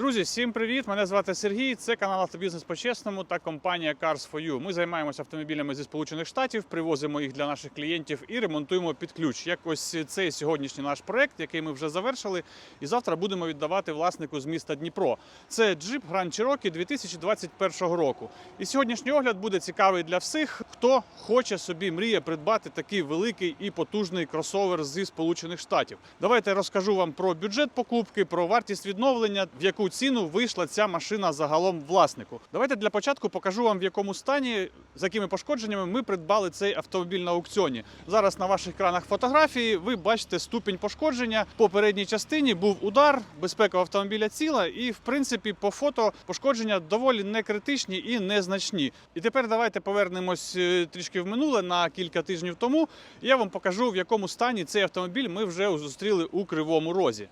Друзі, всім привіт! Мене звати Сергій. Це канал Автобізнес по-чесному та компанія Cars for You. Ми займаємося автомобілями зі Сполучених Штатів, привозимо їх для наших клієнтів і ремонтуємо під ключ. Як ось цей сьогоднішній наш проект, який ми вже завершили, і завтра будемо віддавати власнику з міста Дніпро. Це джип Grand Cherokee 2021 року. І сьогоднішній огляд буде цікавий для всіх, хто хоче собі мріє придбати такий великий і потужний кросовер зі Сполучених Штатів. Давайте розкажу вам про бюджет покупки, про вартість відновлення, в яку ціну вийшла ця машина загалом власнику. Давайте для початку покажу вам в якому стані, з якими пошкодженнями ми придбали цей автомобіль на аукціоні. Зараз на ваших екранах фотографії ви бачите ступінь пошкодження. По передній частині був удар, безпека автомобіля ціла, і в принципі по фото пошкодження доволі не критичні і незначні. І тепер давайте повернемось е, трішки в минуле на кілька тижнів тому. Я вам покажу в якому стані цей автомобіль ми вже зустріли у Кривому Розі.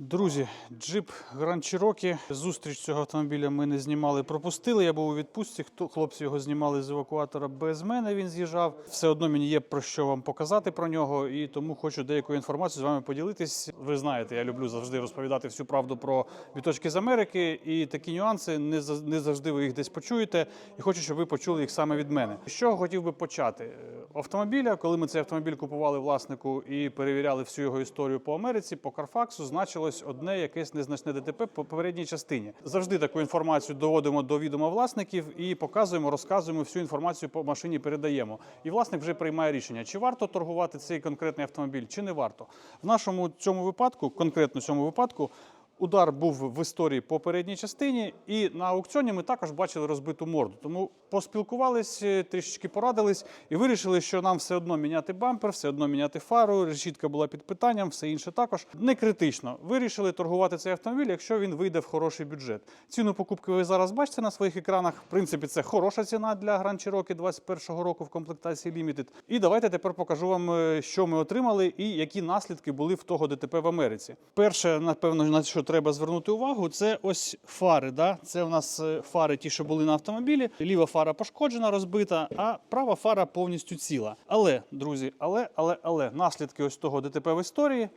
Друзі, джип Grand Cherokee. Зустріч цього автомобіля ми не знімали, пропустили. Я був у відпустці. Хто хлопці його знімали з евакуатора без мене. Він з'їжджав. Все одно мені є про що вам показати про нього, і тому хочу деяку інформацію з вами поділитись. Ви знаєте, я люблю завжди розповідати всю правду про біточки з Америки, і такі нюанси не завжди ви їх десь почуєте. І хочу, щоб ви почули їх саме від мене. З чого хотів би почати? Автомобіля, коли ми цей автомобіль купували власнику і перевіряли всю його історію по Америці, по Карфаксу, значилось одне якесь незначне ДТП по попередній частині. Завжди таку інформацію доводимо до відома власників і показуємо, розказуємо всю інформацію по машині. Передаємо. І власник вже приймає рішення, чи варто торгувати цей конкретний автомобіль, чи не варто. В нашому цьому випадку, конкретно цьому випадку. Удар був в історії по передній частині, і на аукціоні ми також бачили розбиту морду. Тому поспілкувались, е, трішечки порадились і вирішили, що нам все одно міняти бампер, все одно міняти фару. Решітка була під питанням, все інше також не критично. Вирішили торгувати цей автомобіль, якщо він вийде в хороший бюджет. Ціну покупки ви зараз бачите на своїх екранах. В принципі, це хороша ціна для Grand Cherokee 21 року в комплектації Limited. І давайте тепер покажу вам, е, що ми отримали і які наслідки були в того ДТП в Америці. Перше, напевно, на що треба звернути увагу, це ось фари. Да? Це у нас е, фари, ті, що були на автомобілі. Ліва фара пошкоджена, розбита, а права фара повністю ціла. Але, друзі, але, але, але наслідки ось того ДТП в історії.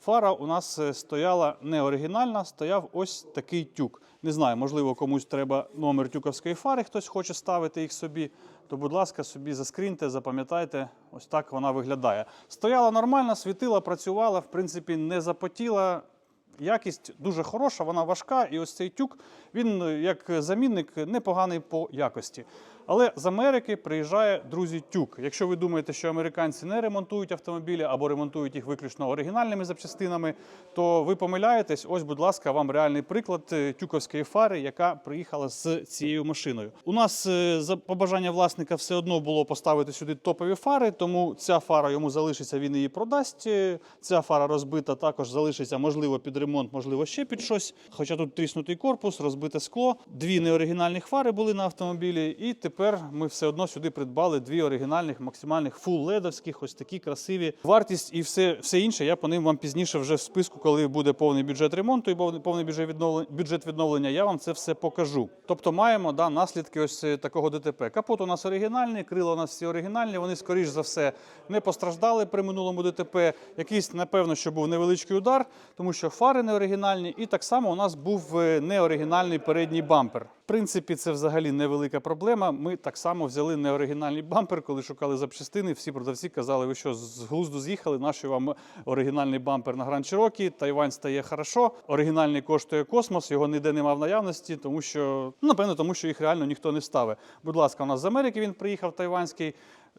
Фара у нас е, стояла не оригінальна, стояв ось такий тюк. Не знаю, можливо, комусь треба номер тюковської фари, хтось хоче ставити їх собі. То, будь ласка, собі заскріньте, запам'ятайте, ось так вона виглядає. Стояла нормально, світила, працювала, в принципі, не запотіла. Якість дуже хороша, вона важка, і ось цей тюк, він е, як замінник непоганий по якості. Але з Америки приїжджає друзі тюк. Якщо ви думаєте, що американці не ремонтують автомобілі або ремонтують їх виключно оригінальними запчастинами, то ви помиляєтесь. Ось, будь ласка, вам реальний приклад е, тюковської фари, яка приїхала з цією машиною. У нас е, за побажання власника все одно було поставити сюди топові фари, тому ця фара йому залишиться, він її продасть. Е, Ця фара розбита також залишиться, можливо, під ремонт, можливо, ще під щось. Хоча тут тріснутий корпус, розбите скло. Дві неоригінальних фари були на автомобілі, і тепер ми все одно сюди придбали дві оригінальних, максимальних фул ледовських, ось такі красиві. Вартість і все, все інше. Я по ним вам пізніше вже в списку, коли буде повний бюджет ремонту і повний бюджет відновлення, бюджет відновлення, я вам це все покажу. Тобто маємо да, наслідки ось е, такого ДТП. Капот у нас оригінальний, крила у нас всі оригінальні. Вони, скоріш за все, не постраждали при минулому ДТП. Якийсь, напевно, що був невеличкий удар, тому що фари не оригінальні, і так само у нас був е, неоригінальний передній бампер. Принципі, це взагалі невелика проблема. Ми так само взяли неоригінальний бампер, коли шукали запчастини. Всі продавці казали, ви що з глузду з'їхали, нащо вам оригінальний бампер на Grand Чирокі, Тайвань стає хорошо. Оригінальний коштує космос, його ніде нема в наявності, тому що, ну, напевно, тому що їх реально ніхто не ставить. Будь ласка, у нас з Америки він приїхав тайванський.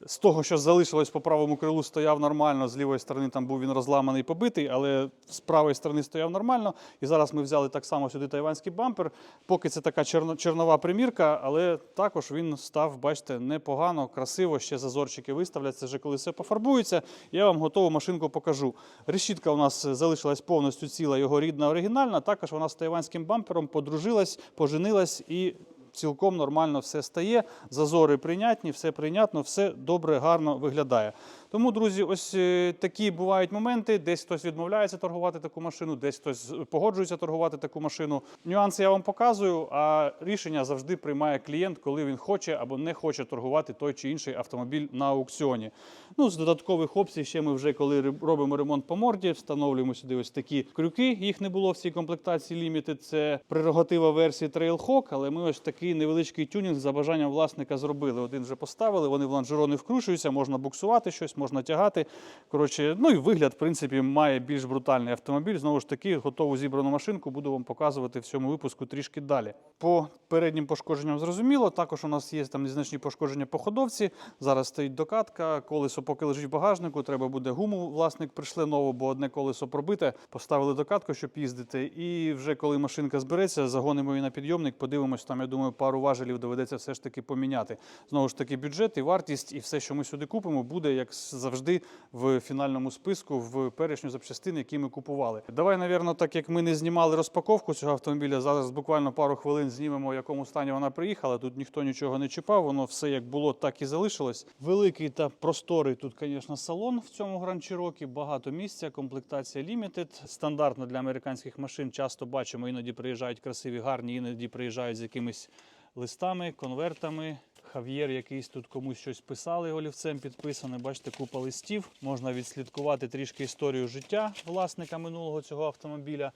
З того, що залишилось по правому крилу, стояв нормально. З лівої сторони там був він розламаний побитий, але з правої сторони стояв нормально. І зараз ми взяли так само сюди тайванський бампер. Поки це така черно- чернова примірка, але також він став, бачите, непогано, красиво. Ще зазорчики виставляться, вже коли все пофарбується. Я вам готову машинку покажу. Решітка у нас залишилась повністю ціла, його рідна оригінальна. Також вона з тайванським бампером подружилась, поженилась і цілком нормально все стає. Зазори прийнятні, все прийнятно, все добре, гарно виглядає. Тому, друзі, ось е, такі бувають моменти. Десь хтось відмовляється торгувати таку машину, десь хтось погоджується торгувати таку машину. Нюанси я вам показую, а рішення завжди приймає клієнт, коли він хоче або не хоче торгувати той чи інший автомобіль на аукціоні. Ну, з додаткових опцій ще ми вже коли робимо ремонт по морді, встановлюємо сюди ось такі крюки. Їх не було в цій комплектації Limited. Це прерогатива версії Trailhawk, але ми ось такий невеличкий тюнінг за бажанням власника зробили. Один вже поставили, вони в лонжерони вкручуються, можна буксувати щось, можна тягати. Коротше, ну і вигляд, в принципі, має більш брутальний автомобіль. Знову ж таки, готову зібрану машинку буду вам показувати в цьому випуску трішки далі. По переднім пошкодженням зрозуміло. Також у нас є там незначні пошкодження по ходовці. Зараз стоїть докатка, колесо поки лежить в багажнику. Треба буде гуму. Власник прийшли нову, бо одне колесо пробите. Поставили докатку, щоб їздити. І вже коли машинка збереться, загонимо її на підйомник. Подивимось, там я думаю, пару важелів доведеться все ж таки поміняти. Знову ж таки, бюджет і вартість, і все, що ми сюди купимо, буде як завжди в фінальному списку в перечню запчастин, які ми купували. Давай, навірно, так як ми не знімали розпаковку цього автомобіля, зараз буквально пару хвилин знімемо, в якому стані вона приїхала. Тут ніхто нічого не чіпав, воно все як було, так і залишилось. Великий та просторий тут, звісно, салон в цьому Cherokee, багато місця, комплектація Limited. Стандартно для американських машин часто бачимо, іноді приїжджають красиві, гарні, іноді приїжджають з якимись листами, конвертами. Хав'єр якийсь тут комусь щось писали олівцем підписане. Бачите, купа листів. Можна відслідкувати трішки історію життя власника минулого цього автомобіля.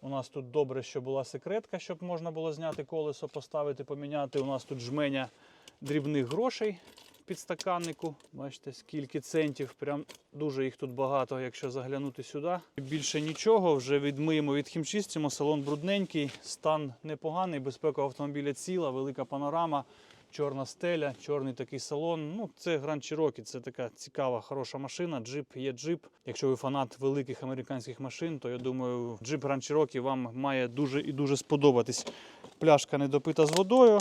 У нас тут добре, що була секретка, щоб можна було зняти колесо, поставити, поміняти. У нас тут жменя дрібних грошей в підстаканнику. Бачите, скільки центів. Прям дуже їх тут багато, якщо заглянути сюди. Більше нічого, вже відмиємо, відхімчистимо. Салон брудненький, стан непоганий, безпека автомобіля ціла, велика панорама. Чорна стеля, чорний такий салон. Ну, це Grand Cherokee, це така цікава, хороша машина. Джип є джип. Якщо ви фанат великих американських машин, то я думаю, джип Grand Cherokee вам має дуже і дуже сподобатись. Пляшка недопита з водою.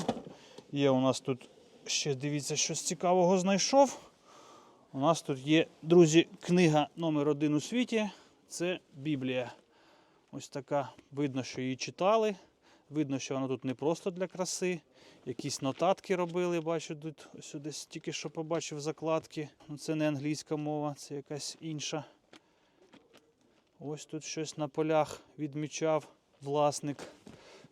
Є у нас тут ще дивіться, щось цікавого знайшов. У нас тут є, друзі, книга номер один у світі. Це Біблія. Ось така. Видно, що її читали. Видно, що вона тут не просто для краси. Якісь нотатки робили, бачу, тут десь тільки що побачив закладки. Ну, це не англійська мова, це якась інша. Ось тут щось на полях відмічав власник.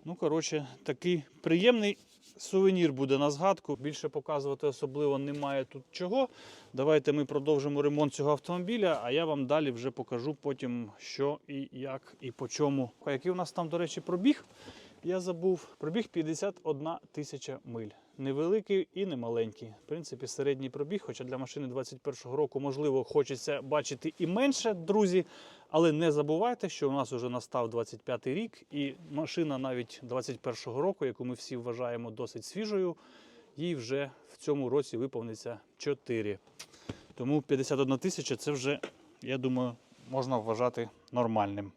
Ну, коротше, такий приємний сувенір буде на згадку. Більше показувати особливо немає тут чого. Давайте ми продовжимо ремонт цього автомобіля, а я вам далі вже покажу потім, що і як і по чому. Який у нас там, до речі, пробіг? Я забув. Пробіг 51 тисяча миль. Невеликий і не маленький. В принципі, середній пробіг, хоча для машини 21-го року, можливо, хочеться бачити і менше, друзі. Але не забувайте, що у нас вже настав 25-й рік, і машина навіть 21-го року, яку ми всі вважаємо досить свіжою, їй вже в цьому році виповниться 4. Тому 51 тисяча це вже, я думаю, можна вважати нормальним.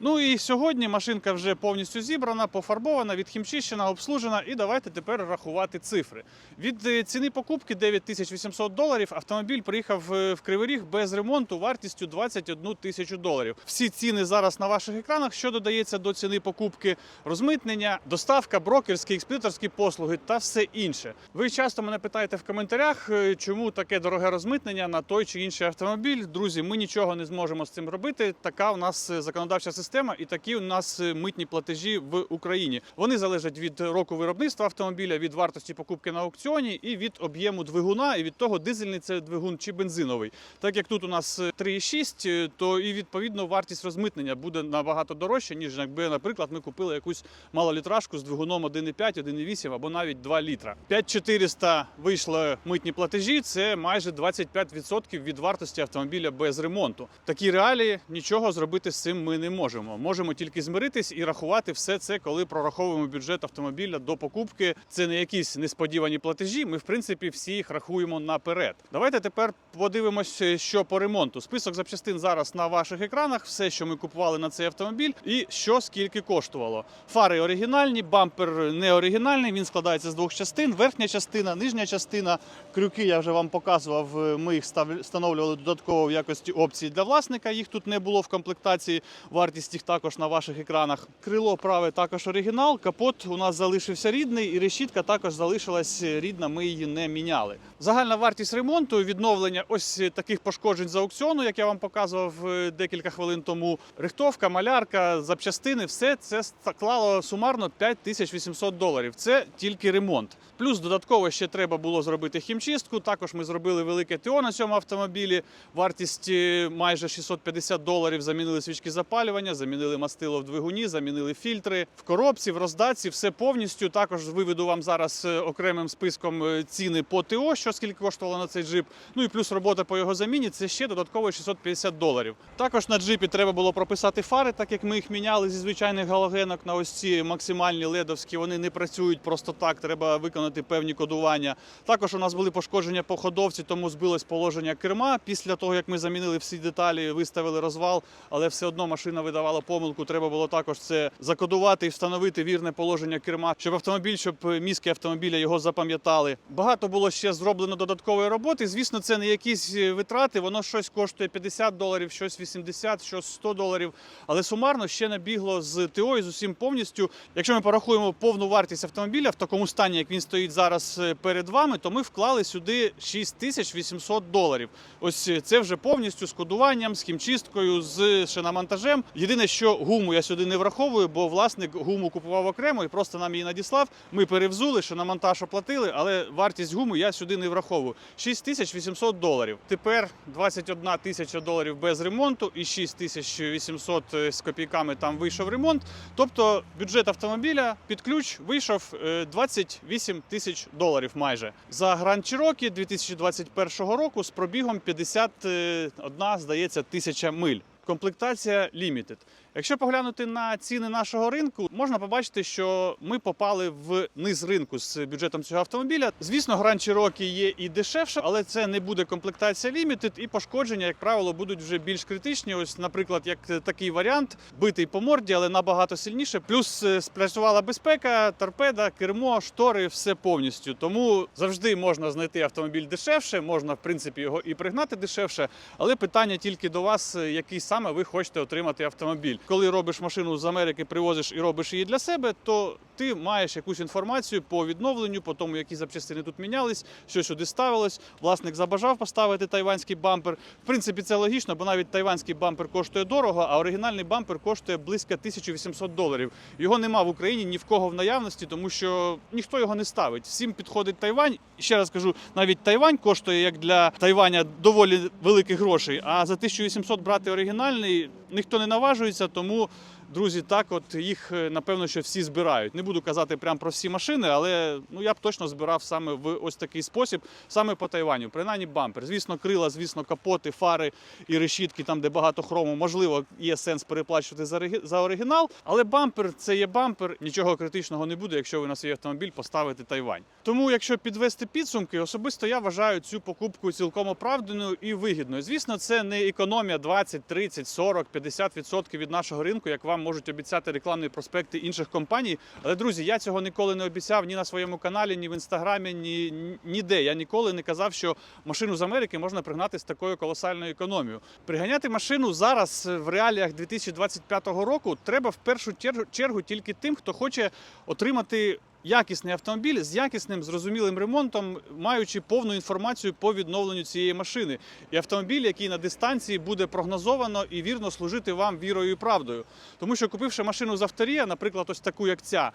Ну і сьогодні машинка вже повністю зібрана, пофарбована, відхімчищена, обслужена. І давайте тепер рахувати цифри. Від е, ціни покупки 9800 доларів автомобіль приїхав е, в Кривий Ріг без ремонту вартістю 21 тисячу доларів. Всі ціни зараз на ваших екранах. Що додається до ціни покупки, розмитнення, доставка, брокерські, експедиторські послуги та все інше. Ви часто мене питаєте в коментарях, е, чому таке дороге розмитнення на той чи інший автомобіль. Друзі, ми нічого не зможемо з цим робити. Така у нас законодавча система і такі у нас е, митні платежі в Україні. Вони залежать від року виробництва автомобіля, від вартості покупки на аукціоні і від об'єму двигуна, і від того, дизельний це двигун чи бензиновий. Так як тут у нас е, 3,6, е, то і відповідно вартість розмитнення буде набагато дорожча, ніж якби, наприклад, ми купили якусь малолітражку з двигуном 1,5, 1,8 або навіть 2 літра. 5400 вийшло митні платежі. Це майже 25% від вартості автомобіля без ремонту. Такі реалії нічого зробити з цим ми не можемо. Можемо тільки змиритись і рахувати все це, коли прораховуємо бюджет автомобіля до покупки. Це не якісь несподівані платежі. Ми, в принципі, всі їх рахуємо наперед. Давайте тепер подивимося, що по ремонту. Список запчастин зараз на ваших екранах. Все, що ми купували на цей автомобіль, і що скільки коштувало. Фари оригінальні, бампер не оригінальний. Він складається з двох частин: верхня частина, нижня частина. Крюки я вже вам показував. Ми їх встановлювали додатково в якості опції для власника. Їх тут не було в комплектації. Вартість Єсть їх також на ваших екранах. Крило праве також оригінал. Капот у нас залишився рідний, і решітка також залишилась рідна. Ми її не міняли. Загальна вартість ремонту, відновлення ось таких пошкоджень з аукціону, як я вам показував е, декілька хвилин тому. Рихтовка, малярка, запчастини, все це склало сумарно 5800 доларів. Це тільки ремонт. Плюс додатково ще треба було зробити хімчистку. Також ми зробили велике ТО на цьому автомобілі. Вартість е, майже 650 доларів. Замінили свічки запалювання, замінили мастило в двигуні, замінили фільтри в коробці, в роздатці. Все повністю. Також виведу вам зараз е, окремим списком е, ціни по ТО, що скільки коштувало на цей джип. Ну і плюс робота по його заміні. Це ще додатково 650 доларів. Також на джипі треба було прописати фари, так як ми їх міняли зі звичайних галогенок на ось ці максимальні ледовські. Вони не працюють просто так. Треба виконати певні кодування. Також у нас були пошкодження по ходовці, тому збилось положення керма. Після того, як ми замінили всі деталі, виставили розвал, але все одно машина видавала помилку. Треба було також це закодувати і встановити вірне положення керма, щоб автомобіль, щоб мізки автомобіля його запам'ятали. Багато було ще зроблено додаткової роботи. Звісно, це не якісь витрати. Воно щось коштує 50 доларів, щось 80, щось 100 доларів. Але сумарно ще набігло з ТО і з усім повністю. Якщо ми порахуємо повну вартість автомобіля в такому стані, як він стоїть зараз е, перед вами, то ми вклали сюди 6800 доларів. Ось е, це вже повністю з кодуванням, з хімчисткою, з шиномонтажем. Єдине, що гуму я сюди не враховую, бо власник гуму купував окремо і просто нам її надіслав. Ми перевзули, шиномонтаж оплатили, але вартість гуму я сюди не враховую. 6800 доларів. Тепер 21 тисяча доларів без ремонту і 6800 з копійками там вийшов ремонт. Тобто бюджет автомобіля під ключ вийшов е, 28 тисяч доларів майже за Grand Cherokee 2021 року з пробігом 51, здається, тисяча миль. Комплектація Limited. Якщо поглянути на ціни нашого ринку, можна побачити, що ми попали в низ ринку з бюджетом цього автомобіля. Звісно, Grand Cherokee є і дешевше, але це не буде комплектація Limited, і пошкодження, як правило, будуть вже більш критичні. Ось, наприклад, як такий варіант, битий по морді, але набагато сильніше. Плюс е, спрацювала безпека, торпеда, кермо, штори, все повністю. Тому завжди можна знайти автомобіль дешевше, можна в принципі його і пригнати дешевше. Але питання тільки до вас, е, який саме ви хочете отримати автомобіль. Коли робиш машину з Америки, привозиш і робиш її для себе, то ти маєш якусь інформацію по відновленню, по тому, які запчастини тут мінялись, що сюди ставилось. Власник забажав поставити тайванський бампер. В принципі, це логічно, бо навіть тайванський бампер коштує дорого, а оригінальний бампер коштує близько 1800 доларів. Його нема в Україні ні в кого в наявності, тому що ніхто його не ставить. Всім підходить Тайвань. Ще раз кажу, навіть Тайвань коштує як для Тайваня доволі великих грошей. А за 1800 брати оригінальний ніхто не наважується, тому. Друзі, так от їх е, напевно, що всі збирають. Не буду казати прямо про всі машини, але ну я б точно збирав саме в ось такий спосіб, саме по Тайваню. Принаймні бампер. Звісно, крила, звісно, капоти, фари і решітки, там де багато хрому. Можливо, є сенс переплачувати за оригінал. Але бампер це є бампер. Нічого критичного не буде, якщо ви на свій автомобіль поставите Тайвань. Тому, якщо підвести підсумки, особисто я вважаю цю покупку цілком оправданою і вигідною. Звісно, це не економія 20, 30, 40, 50% від нашого ринку, як вам можуть обіцяти рекламні проспекти інших компаній. Але друзі, я цього ніколи не обіцяв ні на своєму каналі, ні в інстаграмі, ні ні- ніде. Я ніколи не казав, що машину з Америки можна пригнати з такою колосальною економією. Приганяти машину зараз в реаліях 2025 року треба в першу чергу тільки тим, хто хоче отримати. Якісний автомобіль з якісним зрозумілим ремонтом, маючи повну інформацію по відновленню цієї машини, і автомобіль, який на дистанції буде прогнозовано і вірно служити вам вірою і правдою. Тому що купивши машину з авторія, наприклад, ось таку, як ця.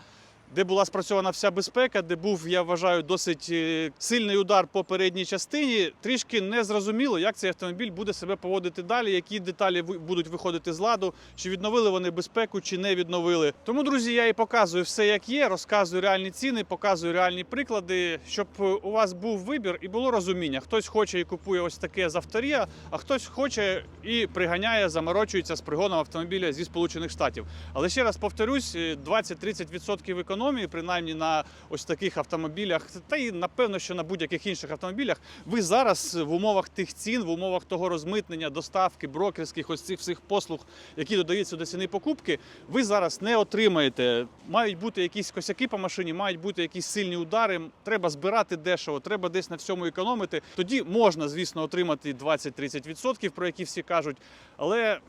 Де була спрацьована вся безпека, де був, я вважаю, досить е, сильний удар по передній частині. Трішки не зрозуміло, як цей автомобіль буде себе поводити далі, які деталі будуть виходити з ладу, чи відновили вони безпеку, чи не відновили. Тому, друзі, я і показую все, як є, розказую реальні ціни, показую реальні приклади, щоб е, у вас був вибір і було розуміння. Хтось хоче і купує ось таке з авторія, а хтось хоче і приганяє, заморочується з пригоном автомобіля зі Сполучених Штатів. Але ще раз повторюсь, е, 20-30% економії, принаймні на ось таких автомобілях, та і напевно, що на будь-яких інших автомобілях, ви зараз в умовах тих цін, в умовах того розмитнення, доставки, брокерських ось цих всіх послуг, які додаються до ціни покупки, ви зараз не отримаєте. Мають бути якісь косяки по машині, мають бути якісь сильні удари. Треба збирати дешево, треба десь на всьому економити. Тоді можна, звісно, отримати 20-30%, про які всі кажуть, але.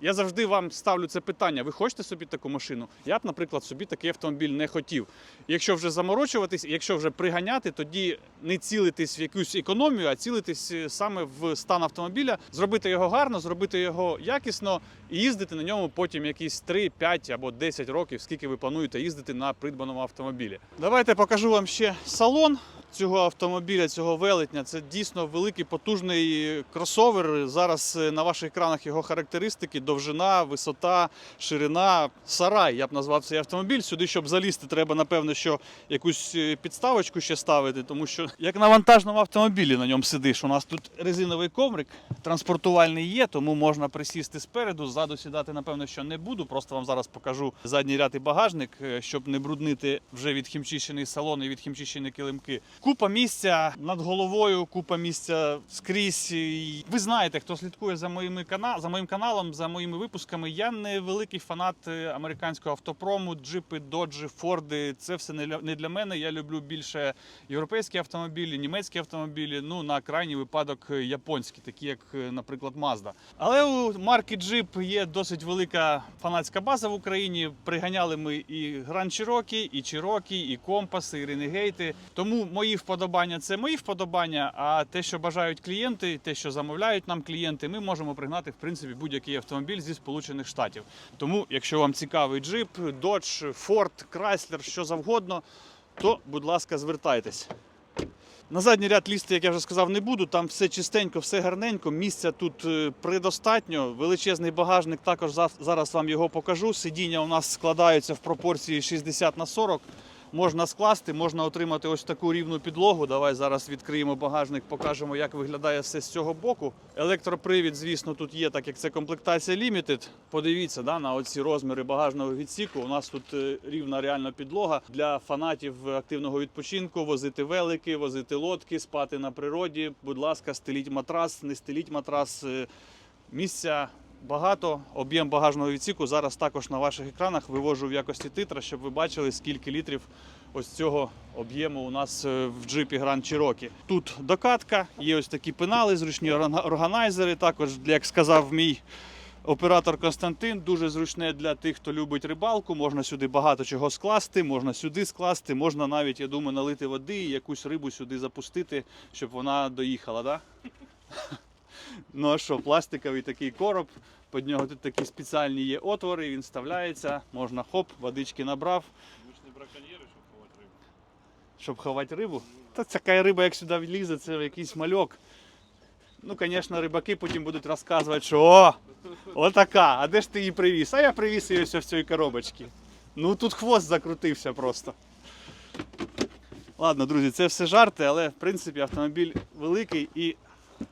Я завжди вам ставлю це питання: ви хочете собі таку машину? Я б, наприклад, собі такий автомобіль не хотів. Якщо вже заморочуватись, якщо вже приганяти, тоді не цілитись в якусь економію, а цілитись е, саме в стан автомобіля, зробити його гарно, зробити його якісно і їздити на ньому потім якісь 3, 5 або 10 років, скільки ви плануєте їздити на придбаному автомобілі. Давайте покажу вам ще салон цього автомобіля, цього велетня. Це дійсно великий потужний кросовер. Зараз е, на ваших екранах його характеристики: довжина, висота, ширина, сарай. Я б назвав цей автомобіль. Сюди, щоб залізти, треба напевно, що якусь е, підставочку ще ставити, тому що як на вантажному автомобілі на ньому сидиш. У нас тут резиновий коврик, транспортувальний є, тому можна присісти спереду. Ззаду сідати, напевно, що не буду. Просто вам зараз покажу задній ряд і багажник, е, щоб не бруднити вже відхімчищений салон і відхімчищені килимки. Купа місця над головою, купа місця скрізь. Ви знаєте, хто слідкує за моїми кана... за моїм каналом, за моїми випусками. Я не великий фанат е, американського автопрому, джипи, доджі, форди. Це все не для- мене. Я люблю більше європейські автомобілі, німецькі автомобілі. Ну на крайній випадок е, японські, такі як, е, наприклад, Mazda. Але у марки Jeep є досить велика фанатська база в Україні. Приганяли ми і Grand Cherokee, і Cherokee, і компаси, і Renegade. Тому мої вподобання це мої вподобання. А те, що бажають клієнти, те, що замовляють нам клієнти, ми можемо пригнати в принципі будь-який автомобіль зі Сполучених Штатів. Тому, якщо вам цікавий Jeep, Dodge, Ford, Chrysler, що завгодно, то, будь ласка, звертайтесь. На задній ряд лізти, як я вже сказав, не буду. Там все чистенько, все гарненько. Місця тут е, предостатньо. Величезний багажник. Також зараз вам його покажу. Сидіння у нас складаються в пропорції 60 на 40. Можна скласти, можна отримати ось таку рівну підлогу. Давай зараз відкриємо багажник, покажемо, як виглядає все з цього боку. Електропривід, звісно, тут є, так як це комплектація Limited. Подивіться да, на оці розміри багажного відсіку. У нас тут е, рівна реально підлога для фанатів активного відпочинку, возити велики, возити лодки, спати на природі. Будь ласка, стеліть матрас, не стеліть матрас. Е, Місця багато. Об'єм багажного відсіку зараз також на ваших екранах вивожу в якості титра, щоб ви бачили, скільки літрів ось цього об'єму у нас е, в джипі Grand Cherokee. Тут докатка, є ось такі пенали, зручні органайзери. Також, як сказав мій оператор Константин, дуже зручне для тих, хто любить рибалку. Можна сюди багато чого скласти, можна сюди скласти, можна навіть, я думаю, налити води і якусь рибу сюди запустити, щоб вона доїхала. Да? Ну а що, пластиковий такий короб, під нього тут такі спеціальні є отвори, він вставляється, можна хоп, водички набрав, Ми ж не браконьєри, щоб ховати рибу. щоб ховати рибу. Та така риба, як сюди влізе, це якийсь мальок. Ну, звісно, рибаки потім будуть розказувати, що о, отака, а де ж ти її привіз? А я привіз її ось в цій коробочці. Ну тут хвост закрутився просто. Ладно, друзі, це все жарти, але в принципі автомобіль великий і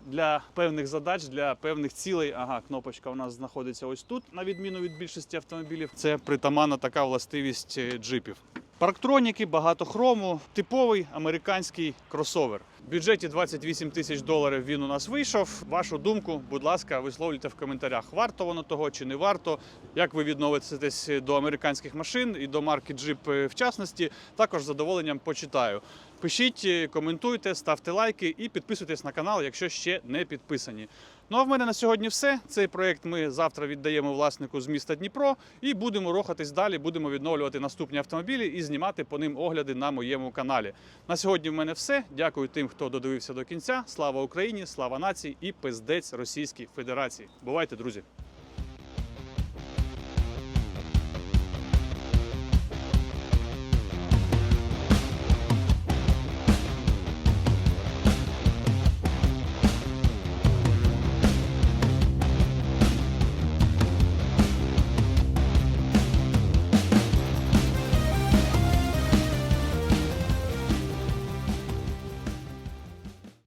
для певних задач, для певних цілей. Ага, кнопочка у нас знаходиться ось тут, на відміну від більшості автомобілів. Це притаманна така властивість е, джипів. Парктроніки, багато хрому, типовий американський кросовер. В бюджеті 28 тисяч доларів він у нас вийшов. Вашу думку, будь ласка, висловлюйте в коментарях, варто воно того чи не варто. Як ви відновитесь до американських машин і до марки Jeep е, в частності. Також з задоволенням почитаю. Пишіть, е, коментуйте, ставте лайки і підписуйтесь на канал, якщо ще не підписані. Ну а в мене на сьогодні все. Цей проект ми завтра віддаємо власнику з міста Дніпро і будемо рухатись далі. Будемо відновлювати наступні автомобілі і знімати по ним огляди на моєму каналі. На сьогодні в мене все. Дякую тим, хто додивився до кінця. Слава Україні, слава нації і пиздець Російській Федерації. Бувайте, друзі!